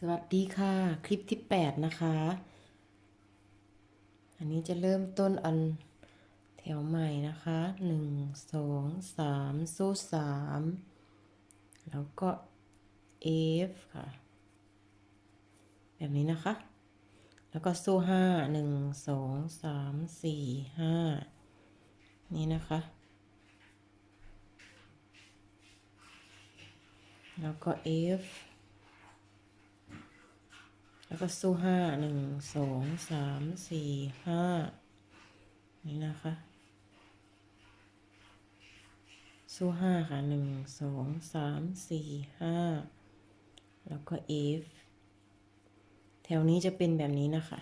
สวัสดีค่ะ คลิปที่ 8 นะคะ อันนี้จะเริ่มต้นอันแถวใหม่นะคะ 1 2 3 สู้ 3 แล้วก็ F ค่ะ แบบนี้นะคะ แล้วก็สู้ 5 1 2 3 4 5 นี่นะคะ แล้วก็ F แล้วก็สู้ห้าหนึ่งสองสามสี่ห้านี่นะคะ สู้ห้าค่ะหนึ่งสองสามสี่ห้าแล้วก็ F แถวนี้จะเป็นแบบนี้นะคะ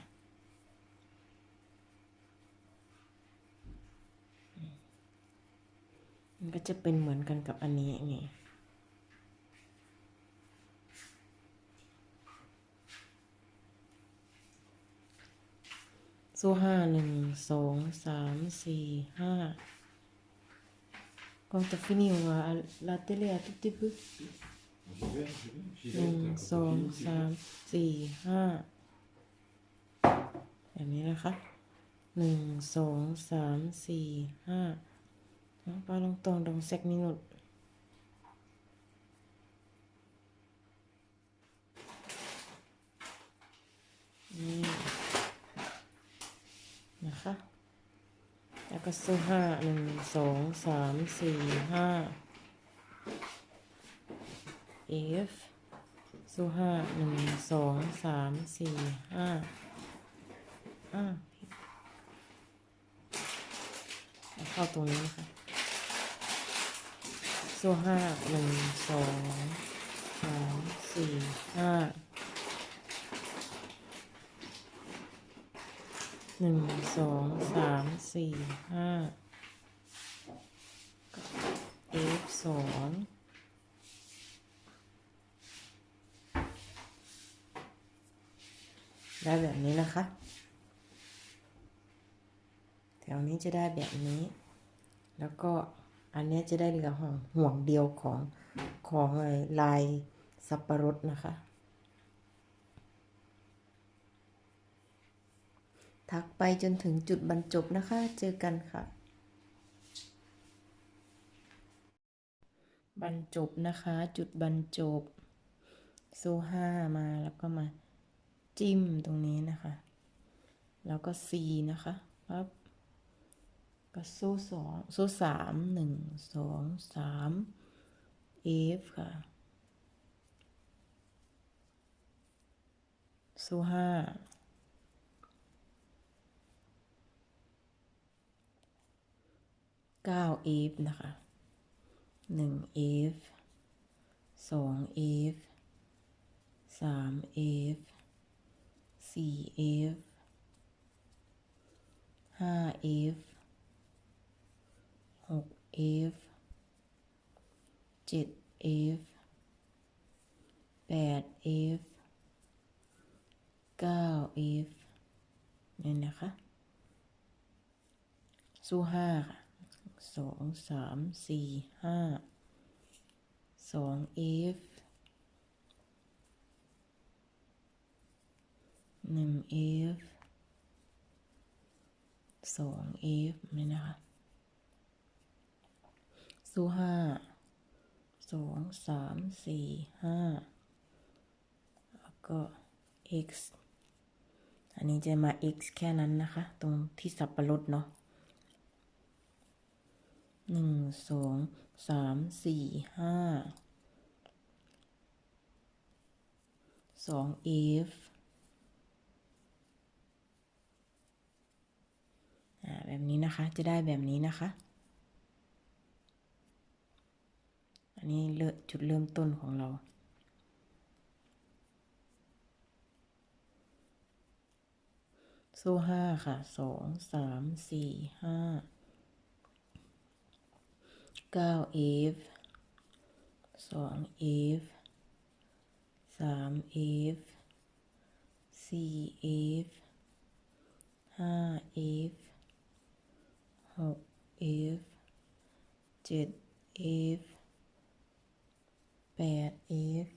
มันก็จะเป็นเหมือนกันกับอันนี้ไง สู้ห้าหนึ่งสองสามสี่ห้า Quando finire la tele a tutti i più หนึ่งสองสามสี่ห้าแบบนี้นะคะหนึ่งสองสามสี่ห้าปาลงตรงตรงเซกมินุตนี่ นะคะ แล้วก็สู้ห้าหนึ่งสองสามสี่ห้า F สู้ห้าหนึ่งสองสามสี่ห้าอ่าเข้าตรงนี้นะคะสู้ห้าหนึ่งสองสามสี่ห้า หนึ่งสองสามสี่ห้า F สองได้แบบนี้นะคะ แถวนี้จะได้แบบนี้ แล้วก็อันนี้จะได้เหลือห่วงห่วงเดียวของของลายสับปะรดนะคะ ทักไปจนถึงจุดบรรจบนะคะ เจอกันค่ะ บรรจบนะคะ จุดบรรจบ โซ่ห้ามาแล้วก็มาจิ้มตรงนี้นะคะ แล้วก็ C นะคะปั๊บก็โซ่สองโซ่สามหนึ่งสองสาม F ค่ะโซ่ห้า เก้า F นะคะหนึ่ง F สอง F สาม F สี่ F ห้า F หก F เจ็ด F แปด F เก้า F นี่นะคะสู้ห้าค่ะ สองสามสี่ห้าสอง F หนึ่ง F สอง F นี่นะคะสู้ห้าสองสามสี่ห้าแล้วก็ x อันนี้จะมา x แค่นั้นนะคะ ตรงที่สับประรดเนาะ หนึ่งสองสามสี่ห้าสอง F แบบนี้นะคะจะได้แบบนี้นะคะ อันนี้เลือจุดเริ่มต้นของเรา โซ่ห้าค่ะสองสามสี่ห้า เก้า F สอง F สาม F สี่ F ห้า F หก F เจ็ด F แปด F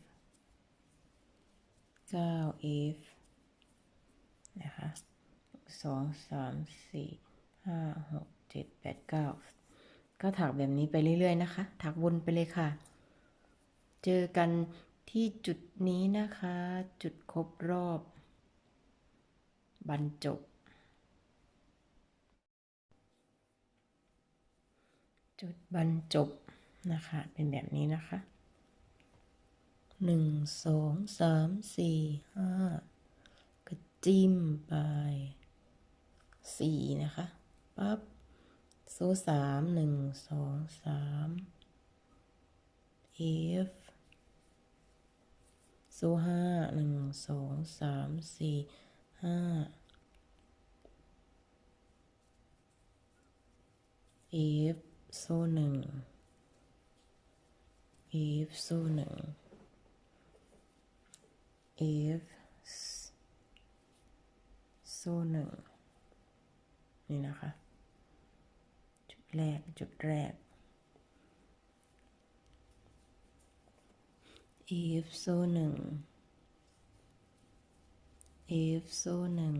เก้า F นะคะสองสามสี่ห้าหกเจ็ดแปดเก้า ก็ถักแบบนี้ไปเรื่อยๆนะคะ ถักวนไปเลยค่ะ เจอกันที่จุดนี้นะคะ จุดครบรอบ บรรจบ จุดบรรจบนะคะ เป็นแบบนี้นะคะหนึ่งสองสามสี่ห้าก็จิ้มไปสี่นะคะปั๊บ ซ่สามหนึ่งสองสาม F โซ่ห้าหนึ่งสองสามสี่ห้า F โซ่หนึ่ง F โซ่หนึ่ง F โซ่หนึ่งนี่นะคะ แรก จุดแรก F โซ่หนึ่ง F โซ่หนึ่ง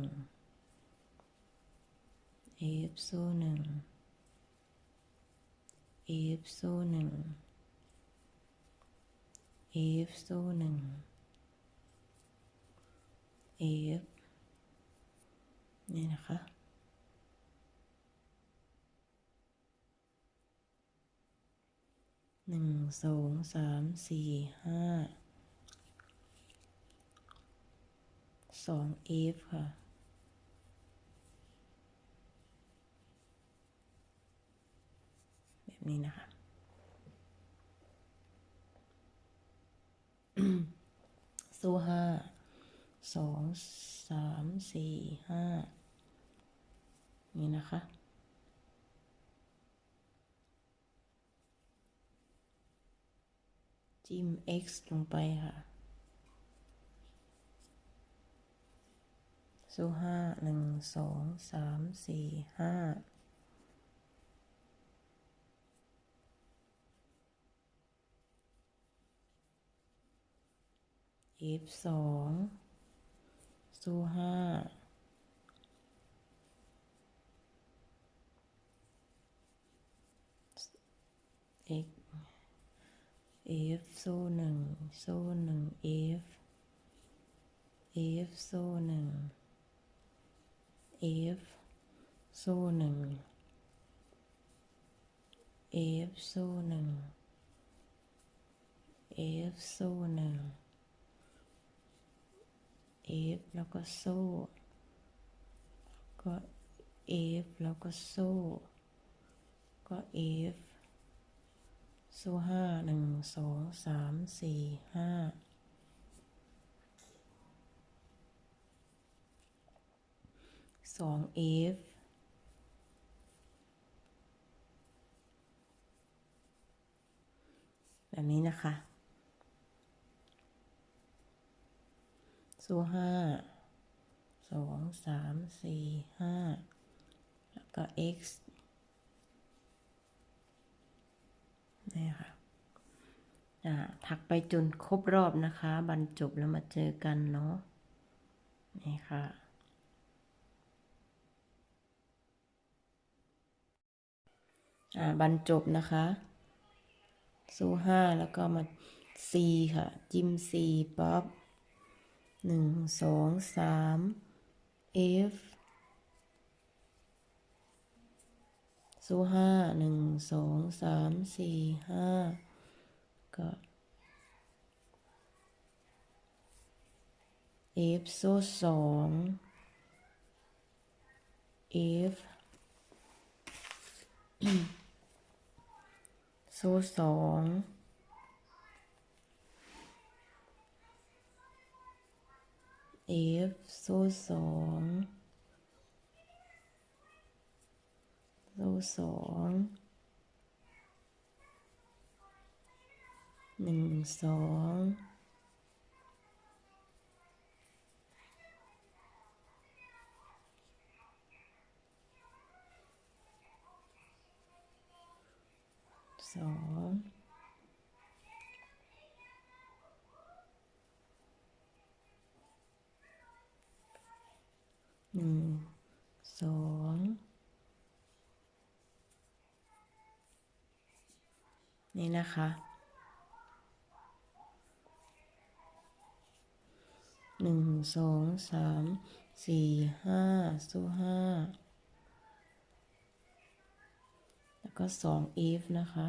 F โซ่หนึ่ง F โซ่หนึ่ง F โซ่หนึ่ง F นี่นะคะ หนึ่งสองสามสี่ห้าสอง F ค่ะ แบบนี้นะคะ โซ่ห้าสองสามสี่ห้านี่นะคะ จิ้ม x ลงไปค่ะโซ่ห้าหนึ่งสองสามสี่ห้า F สองโซ่ห้า X F โซ่หนึ่งโซ่หนึ่ง F F โซ่หนึ่ง F โซ่หนึ่ง F โซ่หนึ่ง F โซ่หนึ่ง F แล้วก็โซ่ก็ F แล้วก็โซ่ก็ F โซ่ห้าหนึ่งสองสามสี่ห้าสอง F แบบนี้นะคะโซ่ห้าสองสามสี่ห้าแล้วก็ x นี่ค่ะถักไปจนครบรอบนะคะ บรรจบแล้วมาเจอกันเนาะนี่ค่ะบรรจบนะคะสู้ห้าแล้วก็มา C ค่ะ จิ้ม C ปั๊บหนึ่งสองสาม F สู้ห้าหนึ่งสองสามสี่ห้าก็ F โซ่สอง F โซ่สอง F โซ่สอง โซ่สองหนึ่งสองสองหนึ่งสอง นี่นะคะ หนึ่งสองสามสี่ห้าสู้ห้า แล้วก็สอง if นะคะ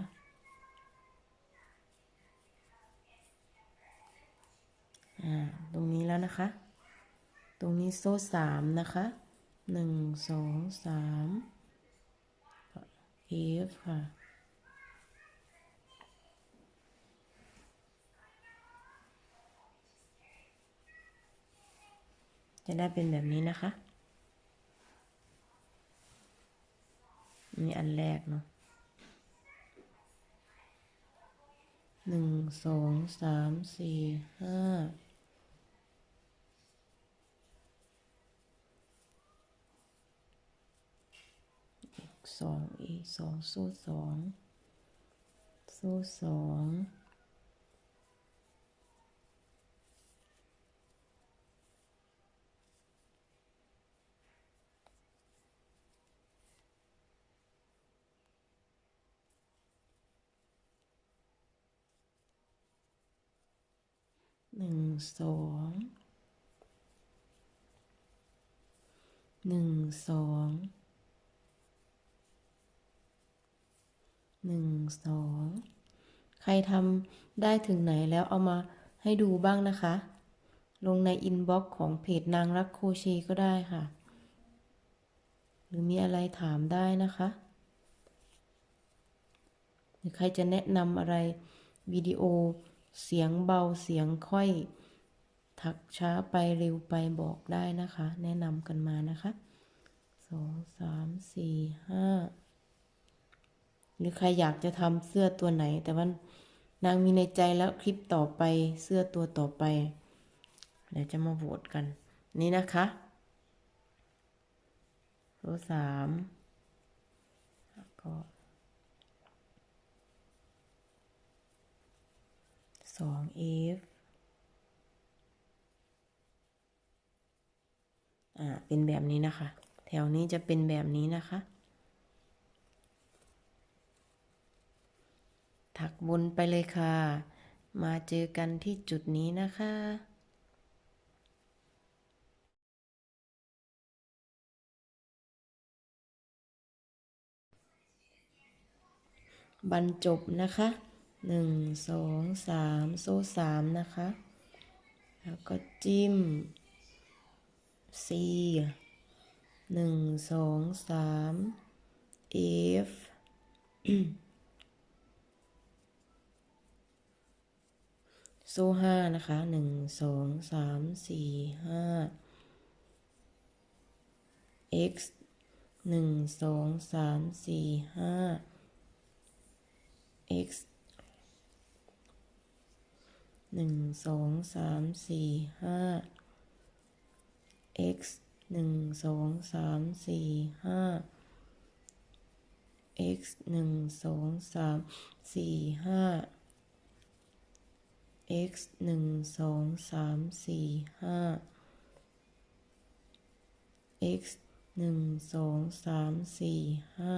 อ่าตรงนี้แล้วนะคะ ตรงนี้โซ่สามนะคะ หนึ่งสองสาม if ค่ะ จะได้เป็นแบบนี้นะคะ นี่อันแรกเนาะหนึ่งสองสามสี่ห้าอีกสองอีกสองสู้สองสู้สอง หนึ่งสองหนึ่งสองหนึ่งสองใครทำได้ถึงไหนแล้วเอามาให้ดูบ้างนะคะ ลงในอินบ็อกซ์ของเพจนางรักโครเชก็ได้ค่ะ หรือมีอะไรถามได้นะคะหรือใครจะแนะนำอะไรวิดีโอ เสียงเบาเสียงค่อยทักช้าไปเร็วไปบอกได้นะคะ แนะนำกันมานะคะสองสามสี่ห้าหรือใครอยากจะทำเสื้อตัวไหน แต่ว่านางมีในใจแล้วคลิปต่อไปเสื้อตัวต่อไปเดี๋ยวจะมาโหวตกัน นี่นะคะตัวสามแล้วก็ สอง F อ่า เป็นแบบนี้นะคะ แถวนี้จะเป็นแบบนี้นะคะ ถักบนไปเลยค่ะ มาเจอกันที่จุดนี้นะคะบรรจบนะคะ หนึ่งสองสามโซ่สามนะคะ แล้วก็จิ้ม C หนึ่งสองสาม F โซ่ห้านะคะหนึ่งสองสามสี่ห้า x หนึ่งสองสามสี่ห้า x หนึ่งสองสามสี่ห้า x หนึ่งสองสามสี่ห้า x หนึ่งสองสามสี่ห้า x หนึ่งสองสามสี่ห้า x หนึ่งสองสามสี่ห้า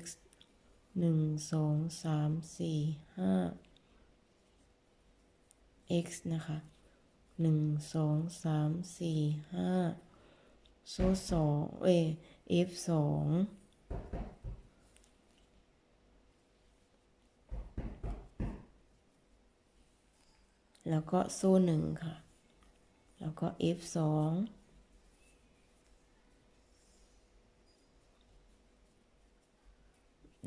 x หนึ่งสองสามสี่ห้า x นะคะหนึ่งสองสามสี่ห้าโซ่สองเอย f สองแล้วก็โซ่หนึ่งค่ะ แล้วก็ F สอง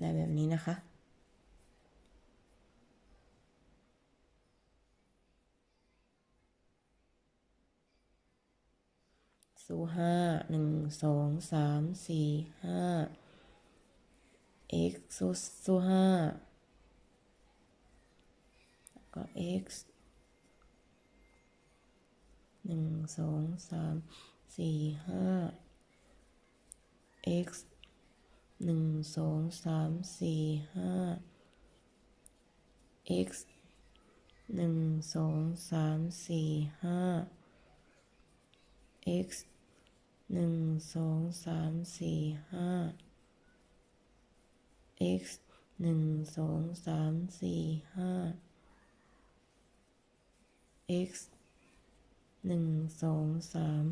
ได้แบบนี้นะคะ สู้ห้าหนึ่งสองสามสี่ห้า x สู้สู้ห้าแล้วก็ x หนึ่งสองสามสี่ห้า x หนึ่งสองสามสี่ห้า x หนึ่งสองสามสี่ห้า x หนึ่งสองสามสี่ห้า x หนึ่งสองสามสี่ห้า x หนึ่งสองสาม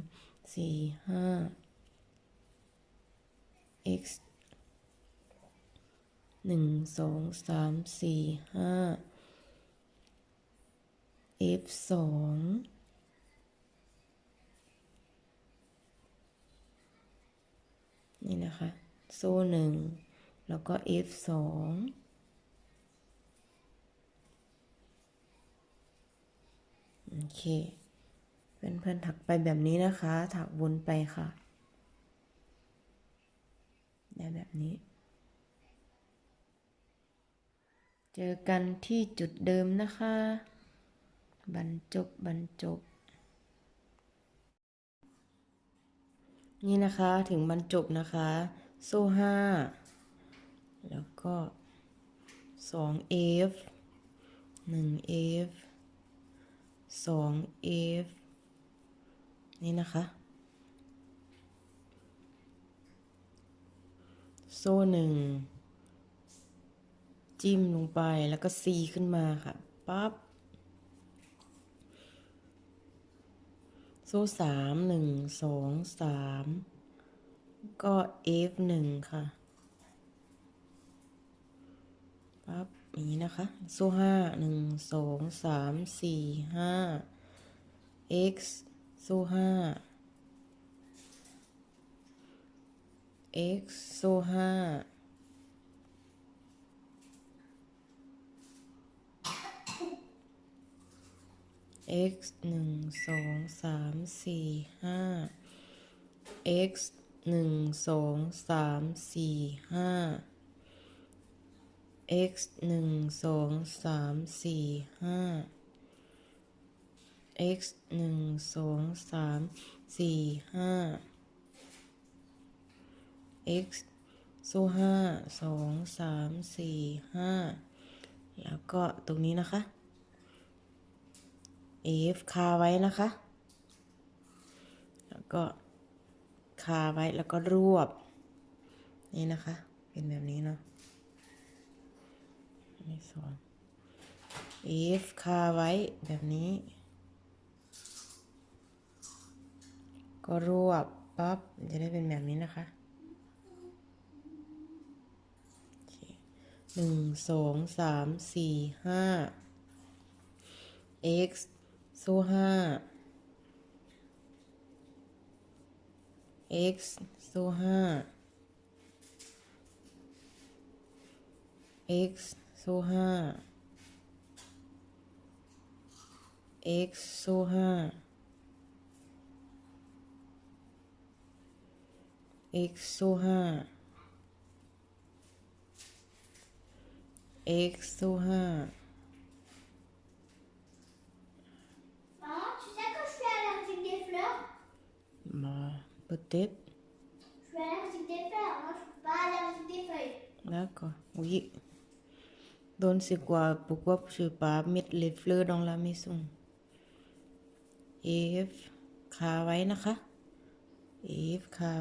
สี่ห้า x หนึ่งสองสามสี่ห้า f สอง นี่นะคะ โซ่หนึ่ง แล้วก็ f สองโอเคเพื่อนๆถักไปแบบนี้นะคะ ถักวนไปค่ะ ได้แบบนี้ เจอกันที่จุดเดิมนะคะ บรรจบบรรจบ นี่นะคะถึงบรรจบนะคะ โซ่ห้าแล้วก็สอง F หนึ่ง F สอง F นี่นะคะโซ่หนึ่ง จิ้มลงไปแล้วก็ C ขึ้นมาค่ะปั๊บโซ่สามหนึ่งสองสามก็ F หนึ่งค่ะปั๊บอย่างนี้นะคะ โซ่ห้าหนึ่งสองสามสี่ห้า x โซ่ห้า x โซ่ห้า x หนึ่งสองสามสี่ห้า x หนึ่งสองสามสี่ห้า x หนึ่งสองสามสี่ห้า x หนึ่งสองสามสี่ห้า x โซ่ห้าสองสามสี่ห้าแล้วก็ตรงนี้นะคะ F คาไว้นะคะ แล้วก็คาไว้แล้วก็รวบ นี่นะคะ เป็นแบบนี้เนาะไม่สอน F คาไว้แบบนี้ ก็รวบปั๊บจะได้เป็นแบบนี้นะคะหนึ่งสองสามสี่ห้า x โซ่ห้า x โซ่ห้า x โซ่ห้า x โซ่ห้า x โซ่ห้า x โซ่ห้า Bah, peut-être. Je suis allergique des fleurs, moi je suis pas allergique des feuilles. D'accord. Oui. Donc, c'est quoi Pourquoi je ne peux pas mettre les fleurs dans la maison F คาไว้นะคะ F คา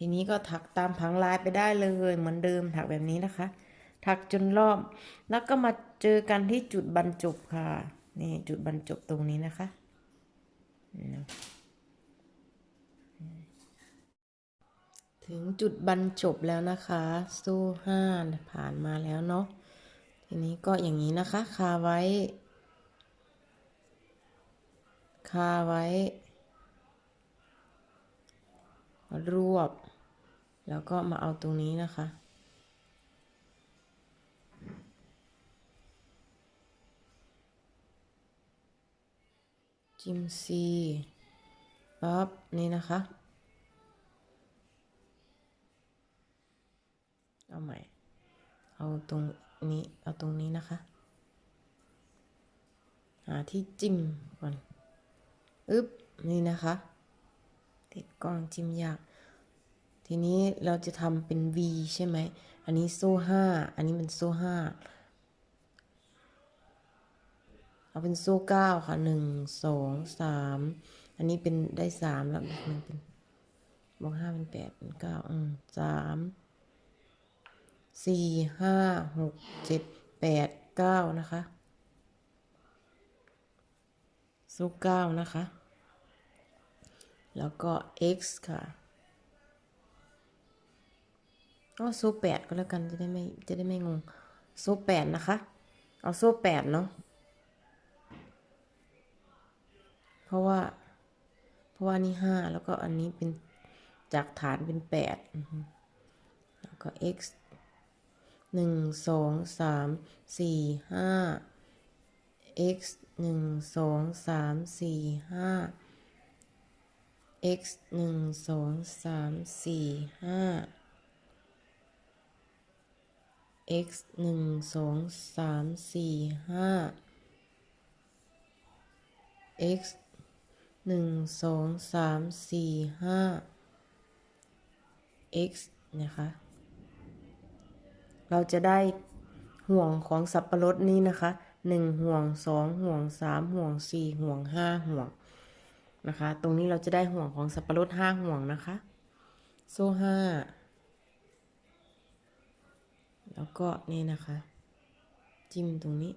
ทีนี้ก็ถักตามผังลายไปได้เลยเหมือนเดิมถักแบบนี้นะคะ ถักจนรอบ แล้วก็มาเจอกันที่จุดบรรจบค่ะ นี่จุดบรรจบตรงนี้นะคะ ถึงจุดบรรจบแล้วนะคะโซ่ห้าผ่านมาแล้วเนาะ ทีนี้ก็อย่างนี้นะคะ คาไว้ คาไว้ รวบ แล้วก็มาเอาตรงนี้นะคะ จิมซีปั๊บนี่นะคะ เอาใหม่ เอาตรงนี้ เอาตรงนี้นะคะ หาที่จิ้มก่อน อึ๊บ นี่นะคะ ติดกองจิ้มยาก ทีนี้เราจะทำเป็น V ใช่ไหม อันนี้โซ่ห้า อันนี้เป็นโซ่ห้า เอาเป็นโซ่เก้าค่ะหนึ่งสองสามอันนี้เป็นได้สามแล้วมันเป็นบวกห้าเป็นแปดเป็นเก้าอืมสามสี่ห้าหกเจ็ดแปดเก้านะคะ โซ่เก้านะคะ แล้วก็ x ค่ะก็โซ่แปดก็แล้วกันจะได้ไม่จะได้ไม่งงโซ่แปดนะคะ เอาโซ่แปดเนาะเพราะว่า เพราะว่านี่ห้าแล้วก็อันนี้เป็นจากฐานเป็นแปดแล้วก็ x หนึ่งสองสามสี่ห้า x หนึ่งสองสามสี่ห้า x หนึ่งสองสามสี่ห้า x หนึ่งสองสามสี่ห้า x หนึ่งสองสามสี่ห้า x นะคะ เราจะได้ห่วงของสับปะรดนี้นะคะหนึ่งห่วงสองห่วงสามห่วงสี่ห่วงห้าห่วง นะคะ ตรงนี้เราจะได้ห่วงของสับปะรดห้าห่วงนะคะ โซ่ห้า แล้วก็นี่นะคะ จิ้มตรงนี้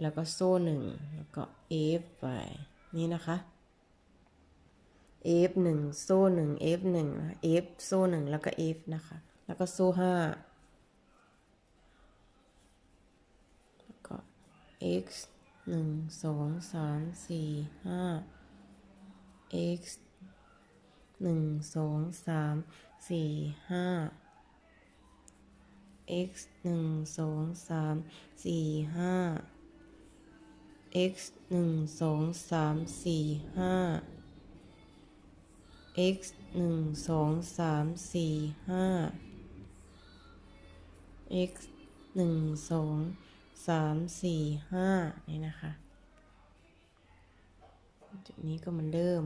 แล้วก็โซ่หนึ่งแล้วก็ F ไป นี่นะคะ F หนึ่งโซ่หนึ่ง F หนึ่ง F โซ่หนึ่งแล้วก็ F นะคะ แล้วก็โซ่ห้าแล้วก็ X หนึ่งสองสามสี่ห้า X หนึ่งสองสามสี่ห้า x หนึ่งสองสามสี่ห้า x หนึ่งสองสามสี่ห้า x หนึ่งสองสามสี่ห้า x หนึ่งสอง สามสี่ห้านี่นะคะ จุดนี้ก็เหมือนเดิม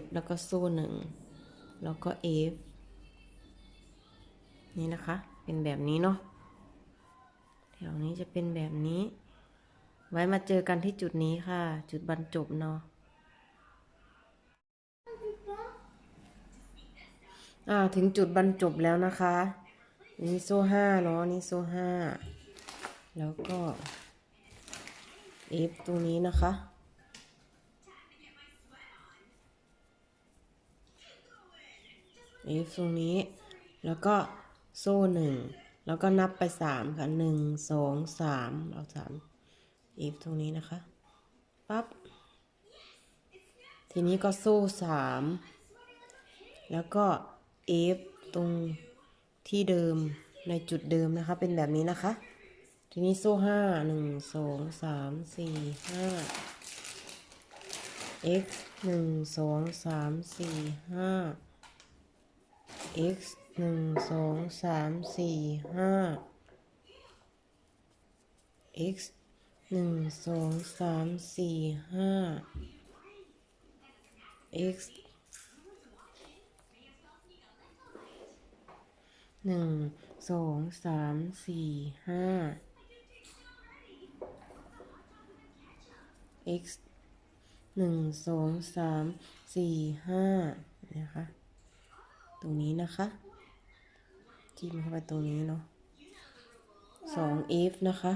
F แล้วก็โซ่หนึ่งแล้วก็ F นี่นะคะ เป็นแบบนี้เนาะแถวนี้จะเป็นแบบนี้ ไว้มาเจอกันที่จุดนี้ค่ะ จุดบรรจบเนาะอ่าถึงจุดบรรจบแล้วนะคะ นี่โซ่ห้าเนาะนี่โซ่ห้าแล้วก็ F ตรงนี้นะคะ F ตรงนี้ แล้วก็โซ่หนึ่ง แล้วก็นับไปสามค่ะหนึ่งสองสามเอาสาม F ตรงนี้นะคะ ปั๊บ ทีนี้ก็โซ่สาม แล้วก็ F ตรง ที่เดิมในจุดเดิมนะคะ เป็นแบบนี้นะคะ ทีนี้โซ่ห้าหนึ่งสองสามสี่ห้า x หนึ่งสองสามสี่ห้า x หนึ่งสองสามสี่ห้า x หนึ่งสองสามสี่ห้า x หนึ่งสองสามสี่ห้า x หนึ่งสองสามสี่ห้านะคะ ตรงนี้นะคะจิ้มเข้าไปตรงนี้เนาะสอง f นะคะ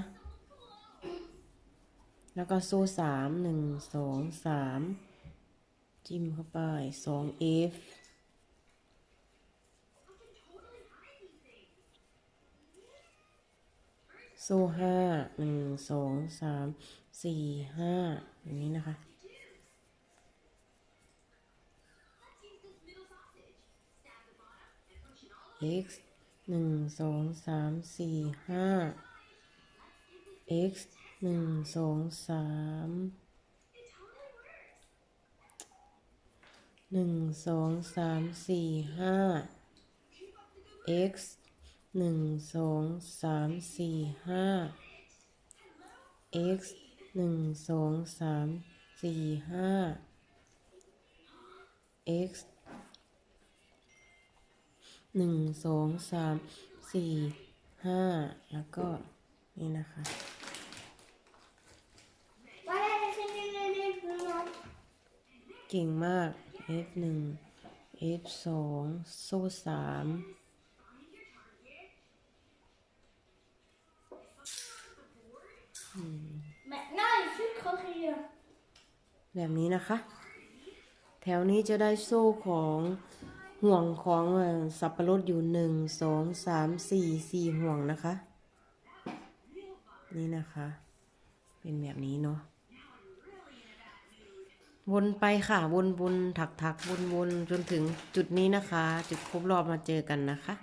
แล้วก็โซ่สามหนึ่งสองสามจิ้มเข้าไปสอง f โซ่ห้าหนึ่งสองสามสี่ห้าอย่างนี้นะคะ x หนึ่งสองสามสี่ห้า x หนึ่งสองสามหนึ่งสองสามสี่ห้า x หนึ่งสองสามสี่ห้า x หนึ่งสองสามสี่ห้า x หนึ่งสองสามสี่ห้าแล้วก็นี่นะคะเก่งมาก f หนึ่ง f สองโซ่สาม แบบนี้นะคะ แถวนี้จะได้โซ่ของห่วงของสับปะรดอยู่หนึ่งสองสามสี่สี่ห่วงนะคะ นี่นะคะ เป็นแบบนี้เนาะวนไปค่ะวนวนถักถักวนวนจนถึงจุดนี้นะคะ จุดครบรอบมาเจอกันนะคะ